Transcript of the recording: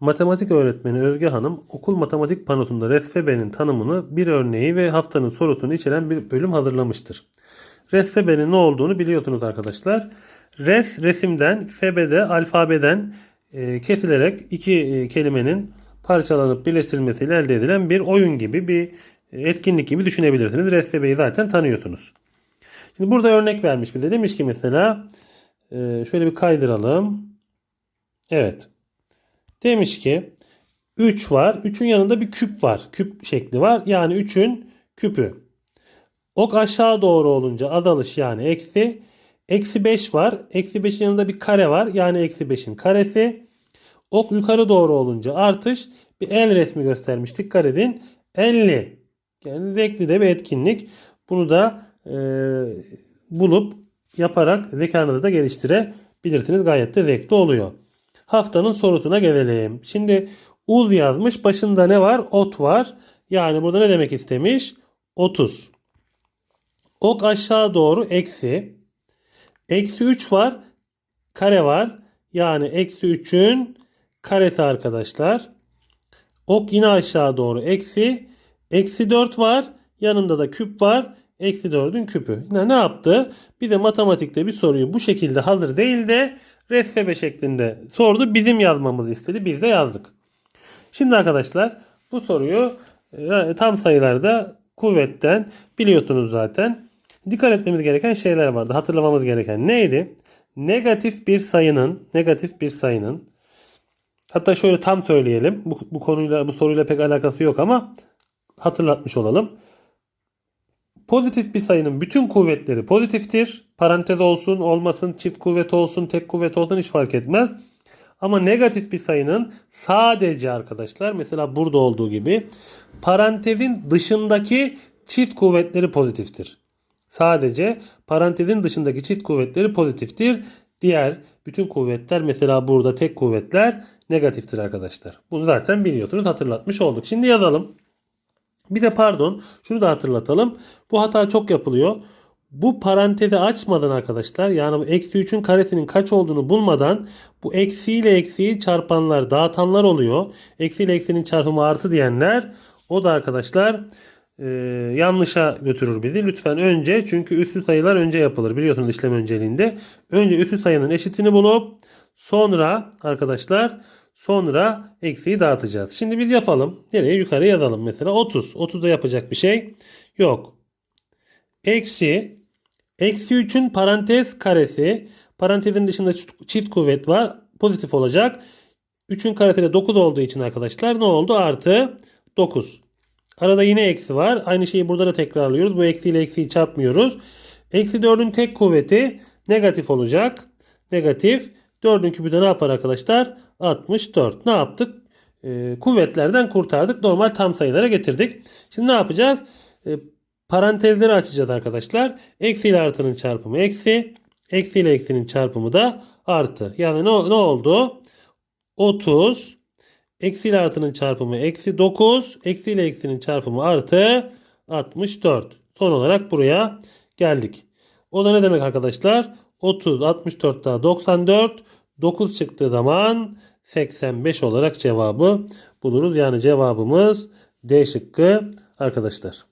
Matematik öğretmeni Özge Hanım okul matematik panosunda resfebenin tanımını bir örneği ve haftanın sorusunu içeren bir bölüm hazırlamıştır. Resfebenin ne olduğunu biliyorsunuz arkadaşlar. Res resimden, febe de alfabeden e, kesilerek iki e, kelimenin parçalanıp birleştirilmesiyle elde edilen bir oyun gibi bir etkinlik gibi düşünebilirsiniz. Resfebeyi zaten tanıyorsunuz. Şimdi burada örnek vermiş bize. Demiş ki mesela e, şöyle bir kaydıralım. Evet. Demiş ki 3 var. 3'ün yanında bir küp var. Küp şekli var. Yani 3'ün küpü. Ok aşağı doğru olunca azalış yani eksi. Eksi 5 var. Eksi 5'in yanında bir kare var. Yani eksi 5'in karesi. Ok yukarı doğru olunca artış. Bir el resmi göstermiş. Dikkat edin. 50. Yani zevkli de bir etkinlik. Bunu da e, bulup yaparak zekanızı da geliştirebilirsiniz. Gayet de zevkli oluyor. Haftanın sorusuna gelelim. Şimdi uz yazmış. Başında ne var? Ot var. Yani burada ne demek istemiş? 30. Ok aşağı doğru eksi. Eksi 3 var. Kare var. Yani eksi 3'ün karesi arkadaşlar. Ok yine aşağı doğru eksi. Eksi 4 var. Yanında da küp var. Eksi 4'ün küpü. Yine ne yaptı? Bir de matematikte bir soruyu bu şekilde hazır değil de resfebe şeklinde sordu. Bizim yazmamızı istedi. Biz de yazdık. Şimdi arkadaşlar bu soruyu e, tam sayılarda kuvvetten biliyorsunuz zaten. Dikkat etmemiz gereken şeyler vardı. Hatırlamamız gereken neydi? Negatif bir sayının, negatif bir sayının hatta şöyle tam söyleyelim. Bu, bu konuyla bu soruyla pek alakası yok ama hatırlatmış olalım. Pozitif bir sayının bütün kuvvetleri pozitiftir. Parantez olsun, olmasın, çift kuvvet olsun, tek kuvvet olsun hiç fark etmez. Ama negatif bir sayının sadece arkadaşlar mesela burada olduğu gibi parantezin dışındaki çift kuvvetleri pozitiftir. Sadece parantezin dışındaki çift kuvvetleri pozitiftir. Diğer bütün kuvvetler mesela burada tek kuvvetler negatiftir arkadaşlar. Bunu zaten biliyorsunuz hatırlatmış olduk. Şimdi yazalım. Bir de pardon şunu da hatırlatalım. Bu hata çok yapılıyor. Bu parantezi açmadan arkadaşlar yani bu eksi 3'ün karesinin kaç olduğunu bulmadan bu eksi ile eksiyi çarpanlar dağıtanlar oluyor. Eksi ile eksinin çarpımı artı diyenler o da arkadaşlar e, yanlışa götürür bizi. Lütfen önce çünkü üslü sayılar önce yapılır biliyorsunuz işlem önceliğinde. Önce üslü sayının eşitini bulup sonra arkadaşlar Sonra eksiği dağıtacağız. Şimdi biz yapalım. Nereye? Yukarı yazalım. Mesela 30. 30'da yapacak bir şey yok. Eksi. Eksi 3'ün parantez karesi. Parantezin dışında çift kuvvet var. Pozitif olacak. 3'ün karesi de 9 olduğu için arkadaşlar ne oldu? Artı 9. Arada yine eksi var. Aynı şeyi burada da tekrarlıyoruz. Bu eksi ile eksiyi çarpmıyoruz. Eksi 4'ün tek kuvveti negatif olacak. Negatif. 4'ün küpü de ne yapar arkadaşlar? 64. Ne yaptık? Ee, kuvvetlerden kurtardık. Normal tam sayılara getirdik. Şimdi ne yapacağız? Ee, parantezleri açacağız arkadaşlar. Eksi ile artının çarpımı eksi. Eksi ile eksinin çarpımı da artı. Yani ne, ne oldu? 30. Eksi ile artının çarpımı eksi 9. Eksi ile eksinin çarpımı artı 64. Son olarak buraya geldik. O da ne demek arkadaşlar? 30, 64 daha 94. 9 çıktığı zaman 85 olarak cevabı buluruz. Yani cevabımız D şıkkı arkadaşlar.